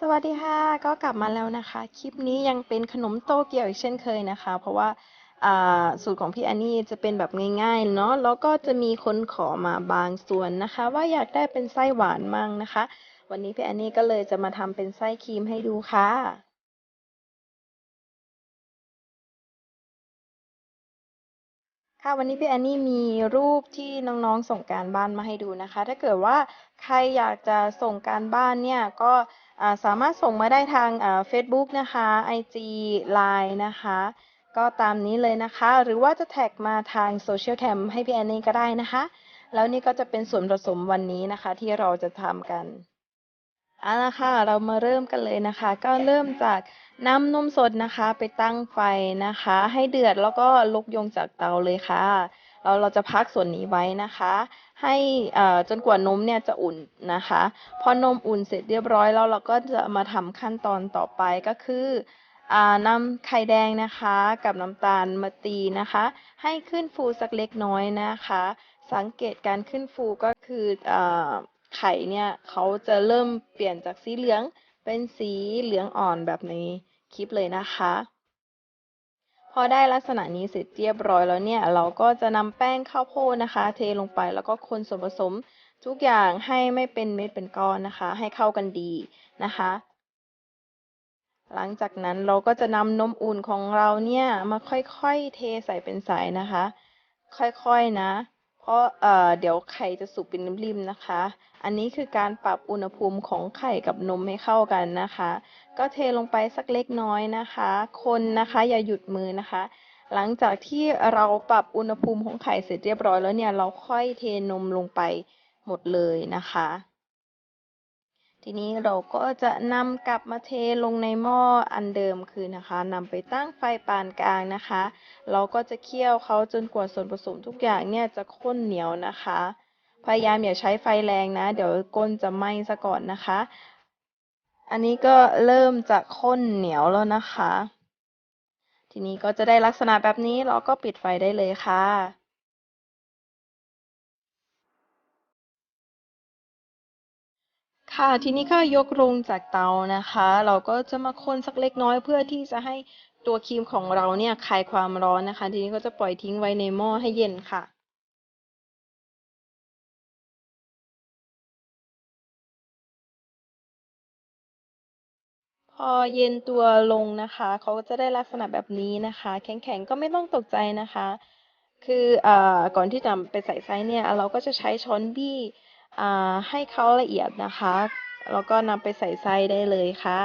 สวัสดีค่ะ ก็กลับมาแล้วนะคะ คลิปนี้ยังเป็นขนมโตเกียวอีกเช่นเคยนะคะ เพราะว่าสูตรของพี่อันนี่จะเป็นแบบง่ายๆเนาะแล้วก็จะมีคนขอมาบางส่วนนะคะ ว่าอยากได้เป็นไส้หวานมั่งนะคะ วันนี้พี่อันนี่ก็เลยจะมาทำเป็นไส้ครีมให้ดูค่ะค่ะวันนี้พี่แอนนี่มีรูปที่น้องๆส่งการบ้านมาให้ดูนะคะ ถ้าเกิดว่าใครอยากจะส่งการบ้านเนี่ยก็ สามารถส่งมาได้ทางเฟซบุ๊กนะคะ IG Line นะคะ ก็ตามนี้เลยนะคะ หรือว่าจะแท็กมาทางโซเชียลแคมให้พี่แอนนี่ก็ได้นะคะ แล้วนี่ก็จะเป็นส่วนผสมวันนี้นะคะ ที่เราจะทำกันเอาละค่ะเรามาเริ่มกันเลยนะคะ ก็เริ่มจากนำนมสดนะคะ ไปตั้งไฟนะคะ ให้เดือดแล้วก็ลุกยงจากเตาเลยค่ะ เราเราจะพักส่วนนี้ไว้นะคะ ให้จนกว่านมเนี่ยจะอุ่นนะคะ พอนมอุ่นเสร็จเรียบร้อยแล้วเราก็จะมาทำขั้นตอนต่อไปก็คือนำไข่แดงนะคะกับน้ำตาลมาตีนะคะ ให้ขึ้นฟูสักเล็กน้อยนะคะ สังเกตการขึ้นฟูก็คืออไข่เนี่ยเขาจะเริ่มเปลี่ยนจากสีเหลืองเป็นสีเหลืองอ่อนแบบในคลิปเลยนะคะ พอได้ลักษณะนี้เสร็จเรียบร้อยแล้วเนี่ย เราก็จะนำแป้งข้าวโพดนะคะ เทลงไปแล้วก็คนส่วนผสมทุกอย่างให้ไม่เป็นเม็ดเป็นก้อนนะคะ ให้เข้ากันดีนะคะ หลังจากนั้นเราก็จะนำนมอุ่นของเราเนี่ยมาค่อยๆเทใส่เป็นสายนะคะ ค่อยๆนะ เพราะเอ่อเดี๋ยวไข่จะสุกเป็นริมๆนะคะ อันนี้คือการปรับอุณหภูมิของไข่กับนมให้เข้ากันนะคะ ก็เทลงไปสักเล็กน้อยนะคะ คนนะคะอย่าหยุดมือนะคะ หลังจากที่เราปรับอุณหภูมิของไข่เสร็จเรียบร้อยแล้วเนี่ยเราค่อยเทนมลงไปหมดเลยนะคะ ทีนี้เราก็จะนำกลับมาเทลงในหม้ออันเดิมคือนะคะนำไปตั้งไฟปานกลางนะคะ เราก็จะเคี่ยวเขาจนกว่าส่วนผสมทุกอย่างเนี่ยจะข้นเหนียวนะคะ พยายามอย่าใช้ไฟแรงนะ เดี๋ยวก้นจะไหม้ซะก่อนนะคะ อันนี้ก็เริ่มจะข้นเหนียวแล้วนะคะ ทีนี้ก็จะได้ลักษณะแบบนี้เราก็ปิดไฟได้เลยค่ะ ค่ะทีนี้ก็ยกลงจากเตานะคะ เราก็จะมาคนสักเล็กน้อยเพื่อที่จะให้ตัวครีมของเราเนี่ยคลายความร้อนนะคะ ทีนี้ก็จะปล่อยทิ้งไว้ในหม้อให้เย็นค่ะ พอเย็นตัวลงนะคะเขาก็จะได้ลักษณะแบบนี้นะคะ แข็งๆก็ไม่ต้องตกใจนะคะ คืออ่าก่อนที่จะไปใส่ไซส้เนี่ย เราก็จะใช้ช้อนบี้ ให้เขาละเอียดนะคะ แล้วก็นำไปใส่ไส้ได้เลยค่ะ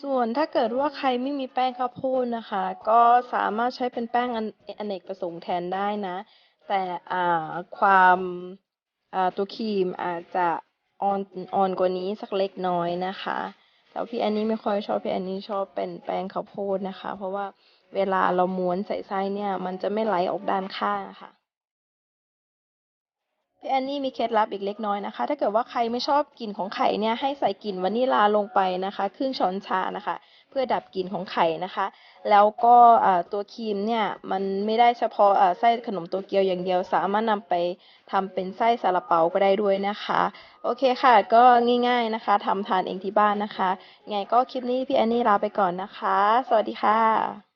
ส่วนถ้าเกิดว่าใครไม่มีแป้งข้าวโพดนะคะ ก็สามารถใช้เป็นแป้งอเนกประสงค์แทนได้นะ แต่ความตัวครีมอาจจะอ่อนอ่อนกว่านี้สักเล็กน้อยนะคะ แต่พี่อันนี้ไม่ค่อยชอบพี่อันนี้ชอบเป็นแป้งข้าวโพดนะคะ เพราะว่าเวลาเราม้วนใส่ไส้เนี่ย มันจะไม่ไหลออกด้านข้างค่ะ พี่แอนนี่มีเคล็ดลับอีกเล็กน้อยนะคะ ถ้าเกิดว่าใครไม่ชอบกลิ่นของไข่เนี่ยให้ใส่กลิ่นวานิลาลงไปนะคะครึ่งช้อนชานะคะ เพื่อดับกลิ่นของไข่นะคะ แล้วก็ตัวครีมเนี่ยมันไม่ได้เฉพาะไส้ขนมโตเกียวอย่างเดียว สามารถนำไปทำเป็นไส้ซาลาเปาก็ได้ด้วยนะคะ โอเคค่ะ ก็ง่าย ๆนะคะทำทานเองที่บ้านนะคะไงก็คลิปนี้พี่แอนนี่ลาไปก่อนนะคะ สวัสดีค่ะ